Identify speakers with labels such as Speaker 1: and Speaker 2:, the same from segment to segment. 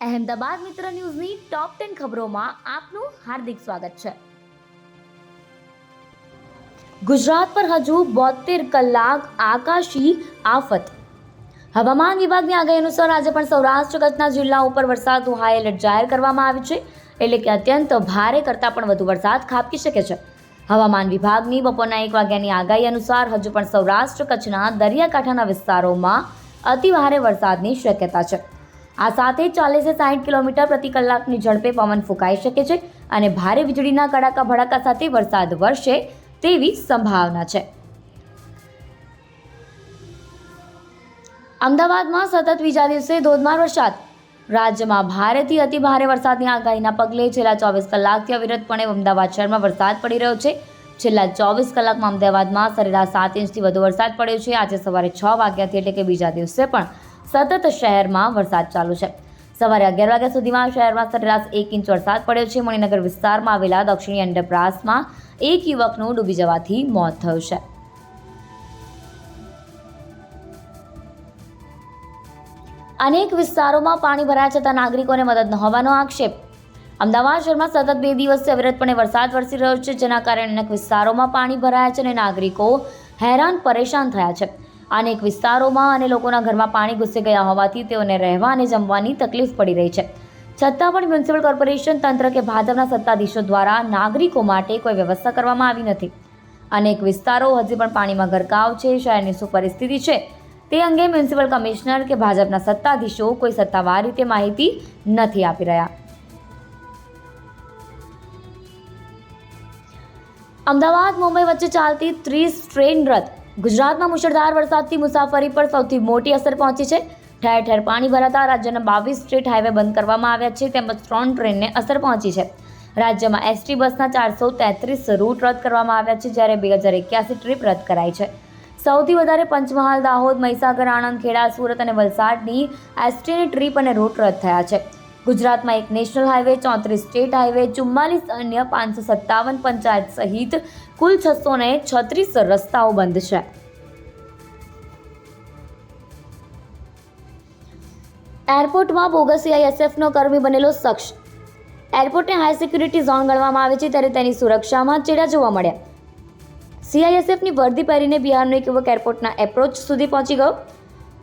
Speaker 1: અહેમદાબાદ મિત્ર ન્યૂઝની top ten ખબરોમાં આપનું હાર્દિક સ્વાગત છે. ગુજરાત પર હજુ બોતેર કલાક આકાશી આફત. હવામાન વિભાગની આગાહી અનુસાર આજે પણ સૌરાષ્ટ્ર કચ્છના જિલ્લા ઉપર વરસાદનું હાઈ એલર્ટ જાહેર કરવામાં આવ્યું છે, એટલે કે અત્યંત ભારે કરતાં પણ વધુ વરસાદ ખાબકી શકે છે. હવામાન વિભાગની બપોરના એક વાગ્યાની આગાહી અનુસાર હજુ પણ સૌરાષ્ટ્ર કચ્છના દરિયાકાંઠાના વિસ્તારોમાં અતિ ભારે વરસાદની શક્યતા છે. આ સાથે ચાલીસથી સાઠ કિલોમીટર પ્રતિ કલાકની ઝડપે પવન ફૂંકાઈ શકે છે અને ભારે વીજળીના કડાકા ભડાકા સાથે વરસાદ વરસે તેવી સંભાવના છે. અમદાવાદમાં સતત બીજા દિવસે ધોધમાર વરસાદ. રાજ્યમાં ભારેથી અતિ ભારે વરસાદની આગાહીના પગલે છેલ્લા ચોવીસ કલાકથી અવિરતપણે અમદાવાદ શહેરમાં વરસાદ પડી રહ્યો છે. છેલ્લા ચોવીસ કલાકમાં અમદાવાદમાં સરેરાશ સાત ઇંચથી વધુ વરસાદ પડ્યો છે. આજે સવારે છ વાગ્યાથી એટલે કે બીજા દિવસે પણ સતત શહેરમાં વરસાદ ચાલુ છે. સવારે અગિયાર વાગ્યા સુધીમાં શહેરમાં સરેરાશ એક ઇંચ વરસાદ પડ્યો છે. મણિનગર વિસ્તારમાં આવેલા દક્ષિણી અંડરપ્રાસમાં એક યુવકનું ડૂબી જવાથી મોત થયું છે. અનેક વિસ્તારોમાં પાણી ભરાયા છતાં નાગરિકોને મદદ ન હોવાનો આક્ષેપ. અમદાવાદ શહેરમાં સતત બે દિવસથી અવિરતપણે વરસાદ વરસી રહ્યો છે, જેના કારણે અનેક વિસ્તારોમાં પાણી ભરાયા છે અને નાગરિકો હેરાન પરેશાન થયા છે. અનેક વિસ્તારોમાં અને લોકોના ઘરમાં પાણી ઘૂસી ગયા હોવાથી તેઓને રહેવા અને જમવાની તકલીફ પડી રહી છે. છતાં પણ મ્યુનિસિપલ કોર્પોરેશન તંત્ર કે ભાજપના સત્તાધીશો દ્વારા નાગરિકો માટે કોઈ વ્યવસ્થા કરવામાં આવી નથી. અનેક વિસ્તારો હજી પણ પાણીમાં ગરકાવ છે, શહેરની શું પરિસ્થિતિ છે. તે અંગે મ્યુનિસિપલ કમિશનર કે ભાજપના સત્તાધીશો કોઈ સત્તાવાર રીતે માહિતી નથી આપી રહ્યા. અમદાવાદ, મુંબઈ વચ્ચે ચાલતી ત્રીસ ટ્રેન રદ ગુજરાતમાં મુશળધાર વરસાદથી મુસાફરી પર સૌથી મોટી અસર પહોંચી છે. ઠેર ઠેર પાણી ભરાતા રાજ્યના બાવીસ સ્ટેટ હાઈવે બંધ કરવામાં આવ્યા છે, તેમજ ત્રણ ટ્રેનને અસર પહોંચી છે. રાજ્યમાં એસટી બસના ચારસો તેત્રીસ રૂટ રદ કરવામાં આવ્યા છે, જ્યારે બે હજાર એક્યાસી ટ્રીપ રદ કરાઈ છે. સૌથી વધારે પંચમહાલ, દાહોદ, મહીસાગર, આણંદ, ખેડા, સુરત અને વલસાડની એસટીની ટ્રીપ અને રૂટ રદ થયા છે. ગુજરાતમાં એક નેશનલ હાઈવે ચોત્રીસ સ્ટેટ હાઈવે ચુમ્માલીસ અન્ય પાંચસો સત્તાવન પંચાયત સહિત કુલ છસો ને છત્રીસ રસ્તાઓ બંધ છે. એરપોર્ટમાં બોગસ સીઆઈએસએફનો કર્મી બનેલો શખ્સ. એરપોર્ટને હાઈ સિક્યુરિટી ઝોન ગણવામાં આવે છે ત્યારે તેની સુરક્ષામાં ચેડા જોવા મળ્યા. સીઆઈએસએફની વર્દી પહેરીને બિહારનો એક યુવક એરપોર્ટના એપ્રોચ સુધી પહોંચી ગયો.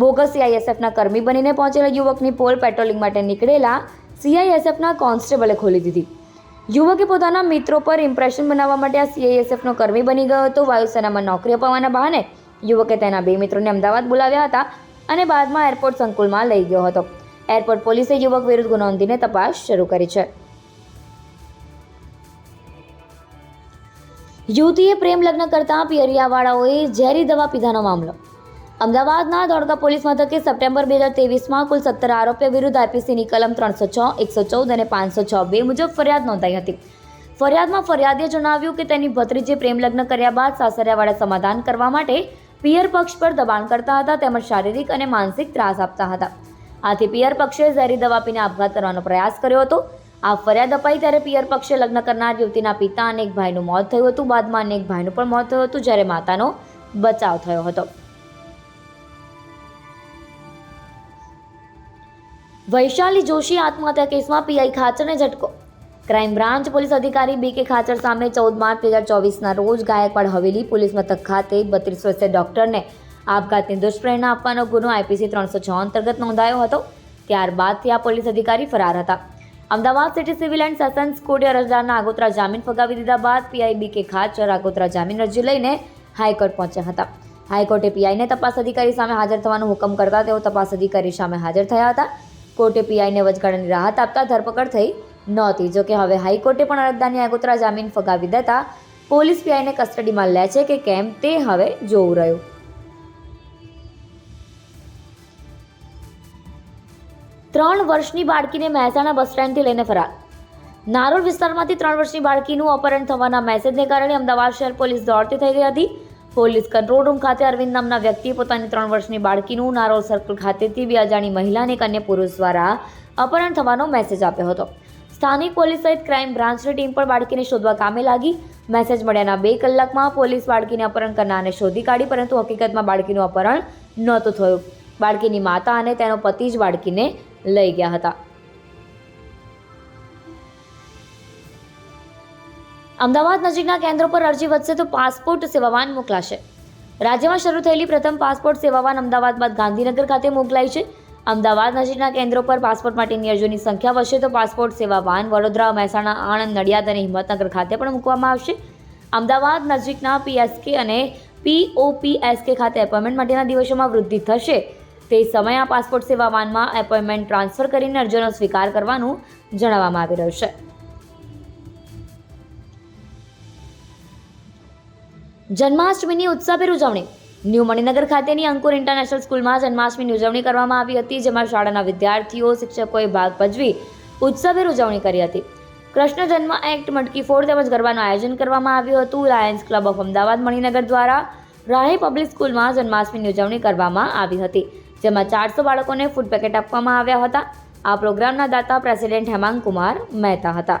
Speaker 1: બોગસ સીઆઈએસએફના કર્મી બનીને પહોંચેલા યુવકની પોલ પેટ્રોલિંગ માટે નીકળેલા સીઆઈએસએફના કોન્સ્ટેબલે ખોલી દીધી. યુવકે પોતાના મિત્રો પર ઇમ્પ્રેશન બનાવવા માટે આ સીઆઈએસએફનો કર્મી બની ગયો હતો. વાયુસેનામાં નોકરી અપાવવાના બહાને યુવકે તેના બે મિત્રોને અમદાવાદ બોલાવ્યા હતા અને બાદમાં એરપોર્ટ સંકુલમાં લઈ ગયો હતો. એરપોર્ટ પોલીસે યુવક વિરુદ્ધ ગુનો નોંધીને તપાસ શરૂ કરી છે. યુવતીએ પ્રેમ લગ્ન કરતા પિયરિયાવાળાઓએ ઝેરી દવા પીધાનો મામલો અમદાવાદના ધોળકા પોલીસ મથકે સપ્ટેમ્બર બે હજાર તેવીસમાં કુલ સત્તર આરોપીઓ વિરુદ્ધ આઈપીસીની કલમ ત્રણસો છ, એકસો ચૌદ અને પાંચસો છ બે મુજબ ફરિયાદ નોંધાઈ હતી. ફરિયાદમાં ફરિયાદીએ જણાવ્યું કે તેની ભત્રીજે પ્રેમ લગ્ન કર્યા બાદ સાસરિયાવાળા સમાધાન કરવા માટે પિયર પક્ષ પર દબાણ કરતા હતા તેમજ શારીરિક અને માનસિક ત્રાસ આપતા હતા. આથી પિયર પક્ષે ઝેરી દવા પીને આપઘાત કરવાનો પ્રયાસ કર્યો હતો. આ ફરિયાદ અપાઈ ત્યારે પિયર પક્ષે લગ્ન કરનાર યુવતીના પિતા અને એક ભાઈનું મોત થયું હતું. બાદમાં અનેક ભાઈનું પણ મોત થયું હતું, જ્યારે માતાનો બચાવ થયો હતો. વૈશાલી જોશી આત્મહત્યા કેસમાં પીઆઈ ખાચરને ઝટકો. ક્રાઇમ બ્રાન્ચ પોલીસ અધિકારી બી કે ખાચર સામે ચૌદ માર્ચ બે હજાર ચોવીસના રોજ ગાયકવાડ હવેલી પોલીસ મથક ખાતે બત્રીસ વર્ષીય ડોક્ટરને આપઘાતની દુષ્પ્રેરણા આપવાનો ગુનો આઈપીસી ત્રણસો છ અંતર્ગત નોંધાયો હતો. ત્યારબાદથી આ પોલીસ અધિકારી ફરાર હતા. Ahmedabad city civil and sessions કોર્ટે અરજદારના આગોતરા જામીન ફગાવી દીધા બાદ પીઆઈ બી કે ખાચર આગોતરા જામીન અરજી લઈને હાઈકોર્ટ પહોંચ્યા હતા. હાઈકોર્ટે પીઆઈને તપાસ અધિકારી સામે હાજર થવાનો હુકમ કરતા તેઓ તપાસ અધિકારી સામે હાજર થયા હતા. કોર્ટે પીઆઈને વચગાળાની રાહત આપતા ધરપકડ થઈ નહોતી. જોકે હવે હાઈકોર્ટે પણ અરજદારની આગોતરા જામીન ફગાવી દેતા પોલીસ પીઆઈને કસ્ટડીમાં લે છે કે કેમ તે હવે જોવું રહ્યું. ત્રણ વર્ષની બાળકીને મહેસાણા બસ સ્ટેન્ડથી લઈને ફરાર. નારોલ વિસ્તારમાંથી ત્રણ વર્ષની બાળકીનું અપહરણ થવાના મેસેજને કારણે અમદાવાદ શહેર પોલીસ દોડતી થઈ ગઈ હતી. પોલીસ કંટ્રોલ રૂમ ખાતે અરવિંદ નામના વ્યક્તિએ પોતાની ત્રણ વર્ષની બાળકીનું નારોલ સર્કલ ખાતેથી બે અજાણી મહિલાને અન્ય પુરુષ દ્વારા અપહરણ થવાનો મેસેજ આપ્યો હતો. સ્થાનિક પોલીસ સહિત ક્રાઇમ બ્રાન્ચની ટીમ પણ બાળકીને શોધવા કામે લાગી. મેસેજ મળ્યાના બે કલાકમાં પોલીસ બાળકીને અપહરણ કરનારને શોધી કાઢી, પરંતુ હકીકતમાં બાળકીનું અપહરણ નહોતું થયું. બાળકીની માતા અને તેનો પતિ જ બાળકીને લઈ ગયા હતા. અમદાવાદ નજીકના કેન્દ્રો પર અરજી વધશે તો પાસપોર્ટ સેવા વાન મોકલાશે. રાજ્યમાં શરૂ થયેલી પ્રથમ પાસપોર્ટ સેવાવાન અમદાવાદ બાદ ગાંધીનગર ખાતે મોકલાઈ છે. અમદાવાદ નજીકના કેન્દ્રો પર પાસપોર્ટ માટેની અરજીઓની સંખ્યા વધશે તો પાસપોર્ટ સેવા વાન વડોદરા, મહેસાણા, આણંદ, નડિયાદ અને હિંમતનગર ખાતે પણ મૂકવામાં આવશે. અમદાવાદ નજીકના પીએસકે અને પીઓપીએસકે ખાતે એપોઇન્ટમેન્ટ માટેના દિવસોમાં વૃદ્ધિ થશે. તે સમયે આ પાસપોર્ટ સેવા વાનમાં એપોઇન્ટમેન્ટ ટ્રાન્સફર કરીને અરજીનો સ્વીકાર કરવાનું જણાવવામાં આવી રહ્યું છે. જન્માષ્ટમીની ઉત્સાહભેર ઉજવણી. ન્યૂ મણિનગર ખાતેની અંકુર ઇન્ટરનેશનલ સ્કૂલમાં જન્માષ્ટમીની ઉજવણી કરવામાં આવી હતી, જેમાં શાળાના વિદ્યાર્થીઓ, શિક્ષકોએ ભાગ ભજવી ઉત્સાહભેર ઉજવણી કરી હતી. કૃષ્ણ જન્મ એક્ટ, મટકી ફોડ તેમજ ગરબાનું આયોજન કરવામાં આવ્યું હતું. Lions club of Ahmedabad Maninagar દ્વારા રાહી પબ્લિક સ્કૂલમાં જન્માષ્ટમીની ઉજવણી કરવામાં આવી હતી, જેમાં ચારસો બાળકોને ફૂડ પેકેટ આપવામાં આવ્યા હતા. આ પ્રોગ્રામના દાતા પ્રેસિડેન્ટ હેમાંગ કુમાર મહેતા હતા.